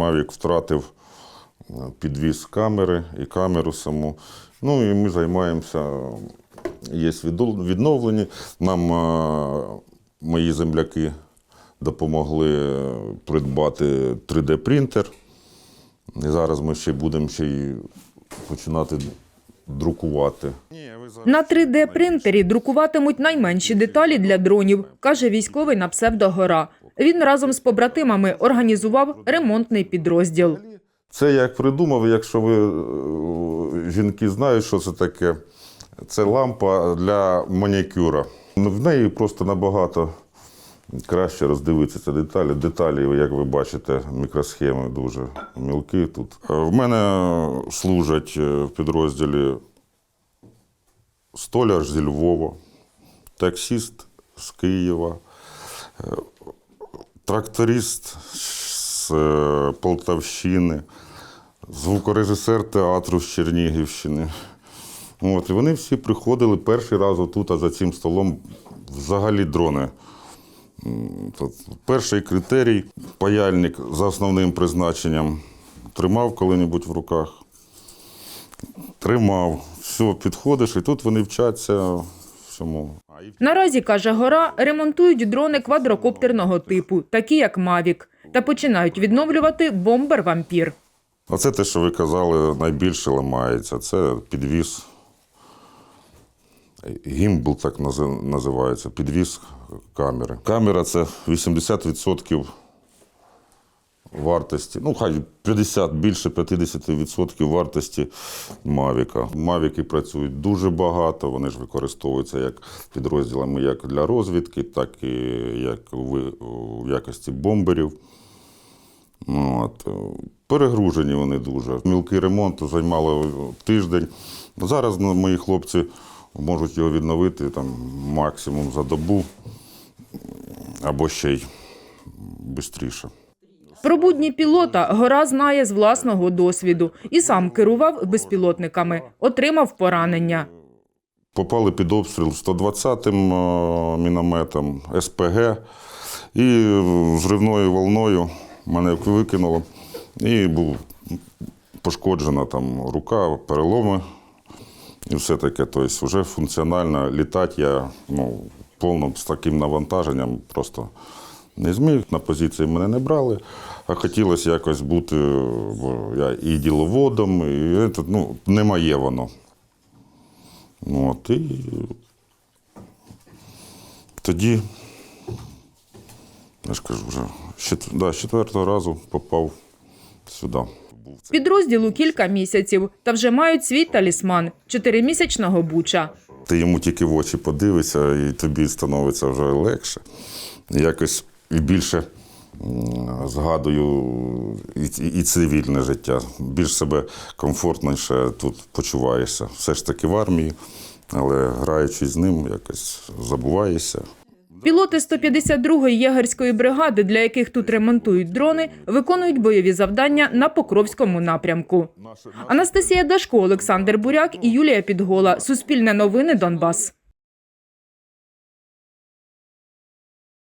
Мавік втратив е, підвіз камери і камеру саму. Ну і ми займаємося, є відновлені. Нам е, мої земляки допомогли е, придбати 3D-принтер. І зараз ми ще будемо ще й починати друкувати. На 3D-принтері друкуватимуть найменші деталі для дронів, каже військовий на псевдогора. Він разом з побратимами організував ремонтний підрозділ. Це я придумав, якщо ви е, жінки знають, що це таке. Це лампа для манікюра. Ну, В неї просто набагато краще роздивитися деталі. Деталі, як ви бачите, мікросхеми дуже мілкі тут. Е, В мене служать е, в підрозділі столяр зі Львова, таксіст з Києва, тракторист з е, Полтавщини, звукорежисер театру з Чернігівщини. От, і вони всі приходили перший раз отут, а за цим столом взагалі дрони. Тут Перший критерій паяльник за основним призначенням тримав коли-небудь в руках. Тримав. Все, підходиш, і тут вони вчаться всьому. Наразі, каже гора, ремонтують дрони квадрокоптерного типу, такі як Мавік, та починають відновлювати бомбер-вампір. Оце те, що ви казали, найбільше ламається. Це підвіз. Гімбл так називається, підвіз камери. Камера це 80% вартості, ну хай 50, більше 50% вартості Мавіка. Мавіки працюють дуже багато, вони ж використовуються як підрозділами як для розвідки, так і як ви- якості бомберів. Ну, От. е, Перегружені вони дуже. Мілкий ремонт займало тиждень. Зараз ну, мої хлопці можуть його відновити там, максимум за добу або ще й швидше. Про будні пілота гора знає з власного досвіду і сам керував безпілотниками, отримав поранення. Попали під обстріл 120-м е, мінометом, СПГ, і зривною волною мене викинуло. І був пошкоджена там рука, переломи і все таке. Тобто вже функціонально літати я ну, повно з таким навантаженням просто не зміг. На позиції мене не брали, а хотілося якось бути, бо я і діловодом, і це, ну, не моє воно. От, і тоді, я ж кажу, вже да, з четвертого разу попав сюди. Підрозділу кілька місяців та вже мають свій талісман чотиримісячного буча. Ти йому тільки в очі подивишся, і тобі становиться вже легше. Якось і більше згадую і, і цивільне життя. Більш себе комфортніше тут почуваєшся. Все ж таки в армії, але граючи з ним, якось забуваєшся. Пілоти 152-ї єгерської бригади, для яких тут ремонтують дрони, виконують бойові завдання на Покровському напрямку. Анастасія Дашко, Олександр Буряк і Юлія Підгола. Суспільне новини Донбас.